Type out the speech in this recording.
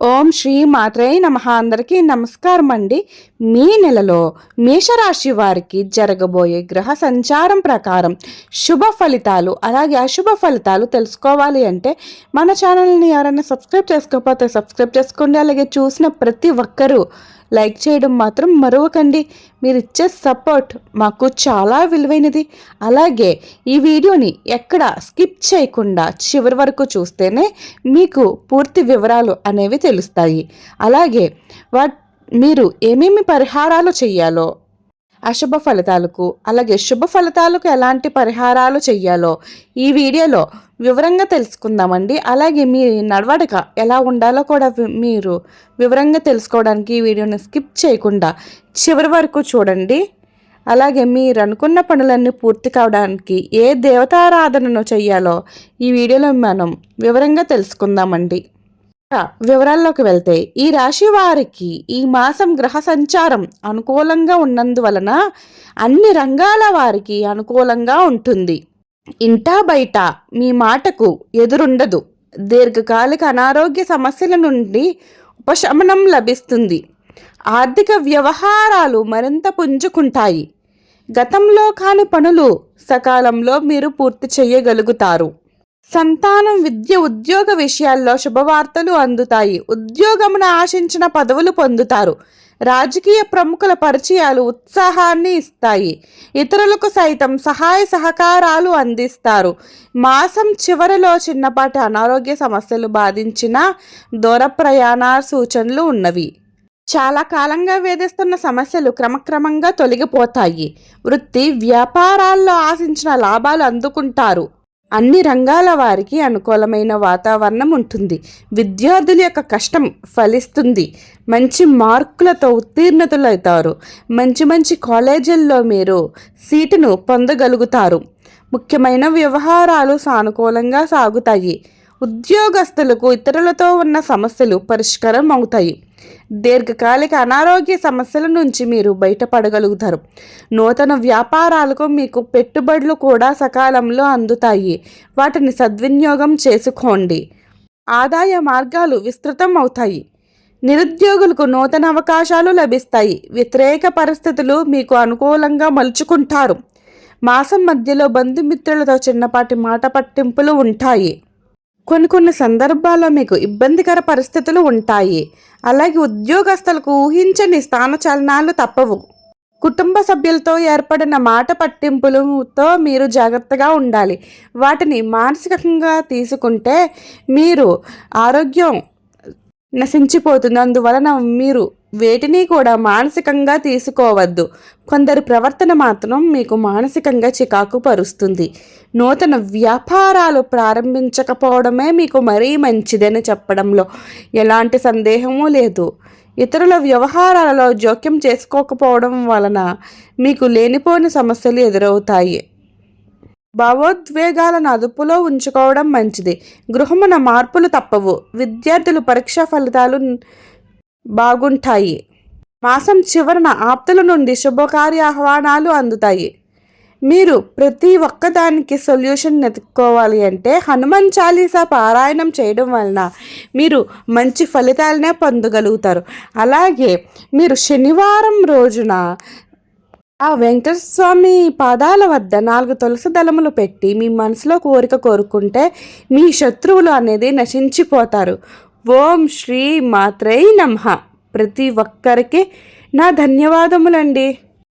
ఓం శ్రీ మాత్రే నమ. అందరికీ నమస్కారం అండి మీ నెలలో మేషరాశి వారికి జరగబోయే గ్రహ సంచారం ప్రకారం శుభ ఫలితాలు అలాగే అశుభ ఫలితాలు తెలుసుకోవాలి అంటే మన ఛానల్ని ఎవరైనా సబ్స్క్రైబ్ చేసుకోకపోతే సబ్స్క్రైబ్ చేసుకోండి. అలాగే చూసిన ప్రతి ఒక్కరూ లైక్ చేయడం మాత్రం మరవకండి. మీరిచ్చే సపోర్ట్ మాకు చాలా విలువైనది. అలాగే ఈ వీడియోని ఎక్కడ స్కిప్ చేయకుండా చివరి వరకు చూస్తేనే మీకు పూర్తి వివరాలు అనేవి తెలుస్తాయి. అలాగే వా మీరు ఏమేమి పరిహారాలు చేయాలో అశుభ ఫలితాలకు అలాగే శుభ ఫలితాలకు ఎలాంటి పరిహారాలు చెయ్యాలో ఈ వీడియోలో వివరంగా తెలుసుకుందామండి. అలాగే మీ నడవడిక ఎలా ఉండాలో కూడా మీరు వివరంగా తెలుసుకోవడానికి ఈ వీడియోని స్కిప్ చేయకుండా చివరి వరకు చూడండి. అలాగే మీరు అనుకున్న పనులన్నీ పూర్తి కావడానికి ఏ దేవతారాధనను చెయ్యాలో ఈ వీడియోలో మనం వివరంగా తెలుసుకుందామండి. వివరాల్లోకి వెళ్తే ఈ రాశి వారికి ఈ మాసం గ్రహ సంచారం అనుకూలంగా ఉన్నందువలన అన్ని రంగాల వారికి అనుకూలంగా ఉంటుంది. ఇంటా బయట మీ మాటకు ఎదురుండదు. దీర్ఘకాలిక అనారోగ్య సమస్యల నుండి ఉపశమనం లభిస్తుంది. ఆర్థిక వ్యవహారాలు మరింత పుంజుకుంటాయి. గతంలో కాని పనులు సకాలంలో మీరు పూర్తి చేయగలుగుతారు. సంతానం విద్య ఉద్యోగ విషయాల్లో శుభవార్తలు అందుతాయి. ఉద్యోగమున ఆశించిన పదవులు పొందుతారు. రాజకీయ ప్రముఖుల పరిచయాలు ఉత్సాహాన్ని ఇస్తాయి. ఇతరులకు సైతం సహాయ సహకారాలు అందిస్తారు. మాసం చివరిలో చిన్నపాటి అనారోగ్య సమస్యలు బాధించిన దూర ప్రయాణ సూచనలు ఉన్నవి. చాలా కాలంగా వేధిస్తున్న సమస్యలు క్రమక్రమంగా తొలగిపోతాయి. వృత్తి వ్యాపారాల్లో ఆశించిన లాభాలు అందుకుంటారు. అన్ని రంగాల వారికి అనుకూలమైన వాతావరణం ఉంటుంది. విద్యార్థుల యొక్క కష్టం ఫలిస్తుంది. మంచి మార్కులతో ఉత్తీర్ణతులవుతారు మంచి మంచి కాలేజీల్లో మీరు సీటును పొందగలుగుతారు. ముఖ్యమైన వ్యవహారాలు సానుకూలంగా సాగుతాయి. ఉద్యోగస్తులకు ఇతరులతో ఉన్న సమస్యలు పరిష్కారం అవుతాయి. దీర్ఘకాలిక అనారోగ్య సమస్యల నుంచి మీరు బయటపడగలుగుతారు. నూతన వ్యాపారాలకు మీకు పెట్టుబడులు కూడా సకాలంలో అందుతాయి. వాటిని సద్వినియోగం చేసుకోండి. ఆదాయ మార్గాలు విస్తృతం అవుతాయి. నిరుద్యోగులకు నూతన అవకాశాలు లభిస్తాయి. వ్యతిరేక పరిస్థితులు మీకు అనుకూలంగా మలుచుకుంటారు. మాసం మధ్యలో బంధుమిత్రులతో చిన్నపాటి మాట పట్టింపులు ఉంటాయి. కొన్ని కొన్ని సందర్భాల్లో మీకు ఇబ్బందికర పరిస్థితులు ఉంటాయి. అలాగే ఉద్యోగస్తులకు ఊహించని స్థానచలనాలు తప్పవు. కుటుంబ సభ్యులతో ఏర్పడిన మాట పట్టింపులతో మీరు జాగ్రత్తగా ఉండాలి. వాటిని మానసికంగా తీసుకుంటే మీరు ఆరోగ్యం నశించిపోతుంది. అందువలన మీరు వేటిని కూడా మానసికంగా తీసుకోవద్దు. కొందరి ప్రవర్తన మాత్రం మీకు మానసికంగా చికాకు పరుస్తుంది. నూతన వ్యాపారాలు ప్రారంభించకపోవడమే మీకు మరీ మంచిదని చెప్పడంలో ఎలాంటి సందేహమూ లేదు. ఇతరుల వ్యవహారాలలో జోక్యం చేసుకోకపోవడం వలన మీకు లేనిపోని సమస్యలు ఎదురవుతాయి. భావోద్వేగాలను అదుపులో ఉంచుకోవడం మంచిది. గృహమున మార్పులు తప్పవు. విద్యార్థులు పరీక్షా ఫలితాలు బాగుంటాయి. మాసం చివరన ఆప్తుల నుండి శుభకార్య ఆహ్వానాలు అందుతాయి. మీరు ప్రతి ఒక్కదానికి సొల్యూషన్ వెతుక్కోవాలి అంటే హనుమాన్ చాలీసా పారాయణం చేయడం వలన మీరు మంచి ఫలితాలనే పొందగలుగుతారు. అలాగే మీరు శనివారం రోజున ఆ వెంకటేశ్వర స్వామి పాదాల వద్ద నాలుగు తులసి దళములు పెట్టి మీ మనసులో కోరిక కోరుకుంటే మీ శత్రువులు అనేది నశించిపోతారు. ఓం శ్రీ మాత్రై నమ. ప్రతి ఒక్కరికి నా ధన్యవాదములండి.